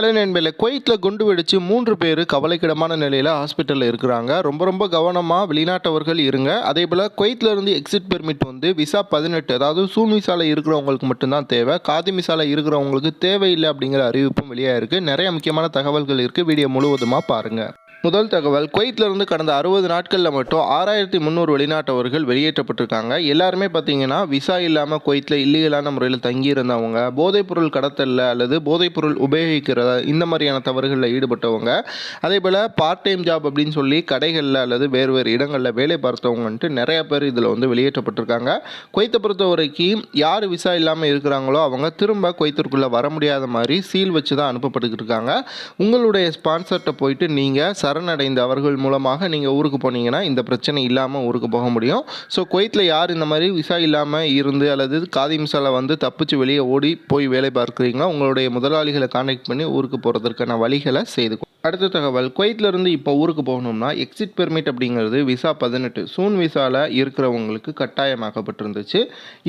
Hello நண்பர்களே குவைத்தில் குண்டு வெடிச்சு மூன்று பேர் கவலைக்கிடமான நிலையில் ஹாஸ்பிட்டலில் இருக்கிறாங்க. ரொம்ப ரொம்ப கவனமாக வெளிநாட்டவர்கள் இருங்க. அதே போல் குவைத்தில் இருந்து எக்ஸிட் பெர்மிட் வந்து விசா பதினெட்டு அதாவது சூன் விசாவில் இருக்கிறவங்களுக்கு மட்டும்தான் தேவை. காதி மிசாவில் இருக்கிறவங்களுக்கு தேவையில்லை அப்படிங்கிற அறிவிப்பும் வெளியாக இருக்குது நிறைய முக்கியமான தகவல்கள் இருக்குது வீடியோ முழுவதுமாக பாருங்கள் முதல் தகவல் குவைத்திலிருந்து கடந்த அறுபது நாட்களில் மட்டும் ஆறாயிரத்தி முந்நூறு வெளிநாட்டவர்கள் வெளியேற்றப்பட்டிருக்காங்க. எல்லாருமே பார்த்தீங்கன்னா விசா இல்லாமல் குவைத்தில் இல்லீகலான முறையில் தங்கியிருந்தவங்க போதைப்பொருள் கடத்தலில் அல்லது போதைப்பொருள் உபயோகிக்கிறத இந்த மாதிரியான தவறுகளில் ஈடுபட்டவங்க. அதே போல் பார்ட் டைம் ஜாப் அப்படின்னு சொல்லி கடைகளில் அல்லது வேறு வேறு இடங்களில் வேலை பார்த்தவங்கன்ட்டு நிறைய பேர் இதில் வந்து வெளியேற்றப்பட்டிருக்காங்க. குவைத்தை பொறுத்த வரைக்கும் யார் விசா இல்லாமல் இருக்கிறாங்களோ அவங்க திரும்ப குவைத்திற்குள்ளே வர முடியாத மாதிரி சீல் வச்சு தான் அனுப்பப்பட்டுக்கிட்டு இருக்காங்க. உங்களுடைய ஸ்பான்சர்கிட்ட போயிட்டு நீங்கள் சரணடைந்த அவர்கள் மூலமாக நீங்கள் ஊருக்கு போனீங்கன்னா இந்த பிரச்சனை இல்லாமல் ஊருக்கு போக முடியும். ஸோ குவைத்தில் யார் இந்த மாதிரி விசா இல்லாமல் இருந்து அல்லது காதி மிசாவில் வந்து தப்பிச்சு வெளியே ஓடி போய் வேலை பார்க்குறீங்களோ உங்களுடைய முதலாளிகளை கான்டாக்ட் பண்ணி ஊருக்கு போகிறதுக்கான வழிகளை செய்து கொ- அடுத்த தகவல் குவைத்திலிருந்து இப்போ ஊருக்கு போகணும்னா எக்ஸிட் பெர்மிட் அப்படிங்கிறது விசா பதினெட்டு. சூன் விசாவில் இருக்கிறவங்களுக்கு கட்டாயமாக்கப்பட்டிருந்துச்சு.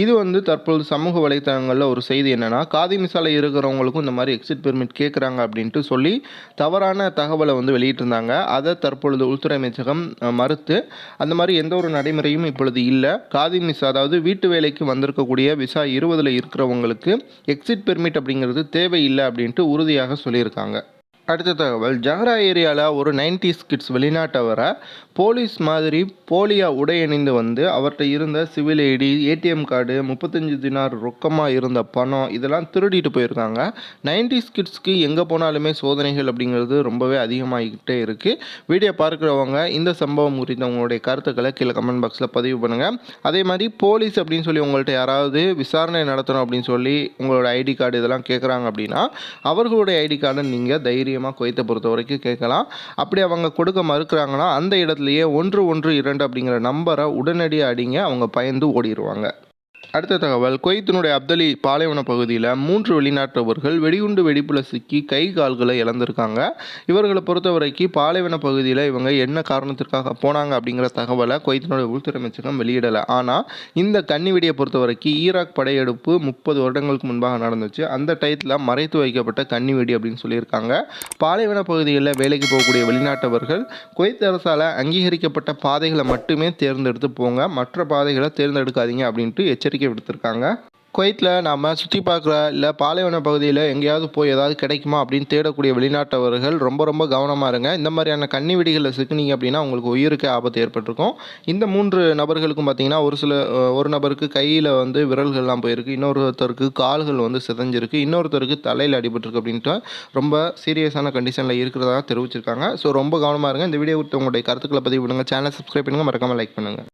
இது வந்து தற்பொழுது சமூக வலைத்தளங்களில் ஒரு செய்தி என்னென்னா காதி மிசாவில் இருக்கிறவங்களுக்கும் இந்த மாதிரி எக்ஸிட் பெர்மிட் கேட்குறாங்க அப்படின்ட்டு சொல்லி தவறான தகவலை வந்து வெளியிட்டிருந்தாங்க. அதை தற்பொழுது உள்துறை அமைச்சகம் மறுத்து அந்த மாதிரி எந்த ஒரு நடைமுறையும் இப்பொழுது இல்லை. காதி மிசா அதாவது வீட்டு வேலைக்கு வந்திருக்கக்கூடிய விசா இருபதில் இருக்கிறவங்களுக்கு எக்ஸிட் பெர்மிட் அப்படிங்கிறது தேவையில்லை அப்படின்ட்டு உறுதியாக சொல்லியிருக்காங்க. அடுத்த தகவல். ஜஹரா ஏரியாவில் ஒரு 90s கிட்ஸ் வெளிநாட்டவரை போலீஸ் மாதிரி போலியா உடை அணிந்து வந்து அவர்கிட்ட இருந்த சிவில் ஐடி ஏடிஎம் கார்டு முப்பத்தஞ்சு தினார் ரொக்கமாக இருந்த பணம் இதெல்லாம் திருடிட்டு போயிருக்காங்க. 90s கிட்ஸ்க்கு எங்கே போனாலுமே சோதனைகள் அப்படிங்கிறது ரொம்பவே அதிகமாகிக்கிட்டே இருக்குது வீடியோ பார்க்குறவங்க இந்த சம்பவம் குறித்த உங்களுடைய கருத்துக்களை கீழே கமெண்ட் பாக்ஸில் பதிவு பண்ணுங்கள் அதே மாதிரி போலீஸ் அப்படின்னு சொல்லி உங்கள்கிட்ட யாராவது விசாரணை நடத்தணும் அப்படின்னு சொல்லி உங்களோட ஐடி கார்டு இதெல்லாம் கேட்குறாங்க அப்படின்னா அவர்களுடைய ஐடி கார்டை நீங்கள் தைரியமாக குவைத்தை பொறுத்த வரைக்கும் கேட்கலாம். அப்படி அவங்க கொடுக்க மறுக்கிறாங்கன்னா அந்த இடத்துலையே ஒன்று ஒன்று இரண்டு அப்படிங்கிற நம்பரை உடனடியாக அடிங்க அவங்க பயந்து ஓடிடுவாங்க அடுத்த தகவல் குவைத்தினுடைய அப்தலி பாலைவன பகுதியில் மூன்று வெளிநாட்டவர்கள் வெடிகுண்டு வெடிப்புல சிக்கி கை கால்களை இழந்திருக்காங்க. இவர்களை பொறுத்த வரைக்கும் பாலைவன பகுதியில் இவங்க என்ன காரணத்திற்காக போனாங்க அப்படிங்கிற தகவலை குவைத்தினுடைய உள்துறை அமைச்சகம் வெளியிடலை. ஆனால் இந்த கன்னி வெடியை பொறுத்த வரைக்கும் ஈராக் படையெடுப்பு முப்பது வருடங்களுக்கு முன்பாக நடந்துச்சு. அந்த டயத்தில் மறைத்து வைக்கப்பட்ட கன்னி வெடி அப்படின்னு சொல்லியிருக்காங்க. பாலைவன பகுதிகளில் வேலைக்கு போகக்கூடிய வெளிநாட்டவர்கள் குவைத் அரசால் அங்கீகரிக்கப்பட்ட பாதைகளை மட்டுமே தேர்ந்தெடுத்து போங்க மற்ற பாதைகளை தேர்ந்தெடுக்காதீங்க அப்படின்ட்டு எச்சரிக்கை விடுத்திருக்காங்க. குவைத்தில் நாம் சுற்றி பார்க்குற இல்லை பாலைவன பகுதியில் எங்கேயாவது போய் ஏதாவது கிடைக்குமா அப்படின்னு தேடக்கூடிய வெளிநாட்டவர்கள் ரொம்ப ரொம்ப கவனமாக இருங்க. இந்த மாதிரியான கன்னி வெடிகளில் சிக்கினீங்க அப்படின்னா உங்களுக்கு உயிருக்கே ஆபத்து ஏற்பட்டிருக்கும். இந்த மூன்று நபர்களுக்கும் பார்த்தீங்கன்னா ஒரு சில ஒரு நபருக்கு கையில் வந்து விரல்கள்லாம் போயிருக்கு. இன்னொருத்தருக்கு கால்கள் வந்து சிதஞ்சிருக்கு. இன்னொருத்தருக்கு தலையில் அடிபட்டிருக்கு அப்படின்ட்டு ரொம்ப சீரியஸான கண்டிஷனில் இருக்கிறதா தெரிவிச்சிருக்காங்க. ஸோ ரொம்ப கவனமாக இருங்க. இந்த வீடியோ உங்களுடைய கருத்துக்களை பதிவு விடுங்க சேனல் சப்ஸ்கிரைப் பண்ணுங்கள் மறக்காமல் லைக் பண்ணுங்கள்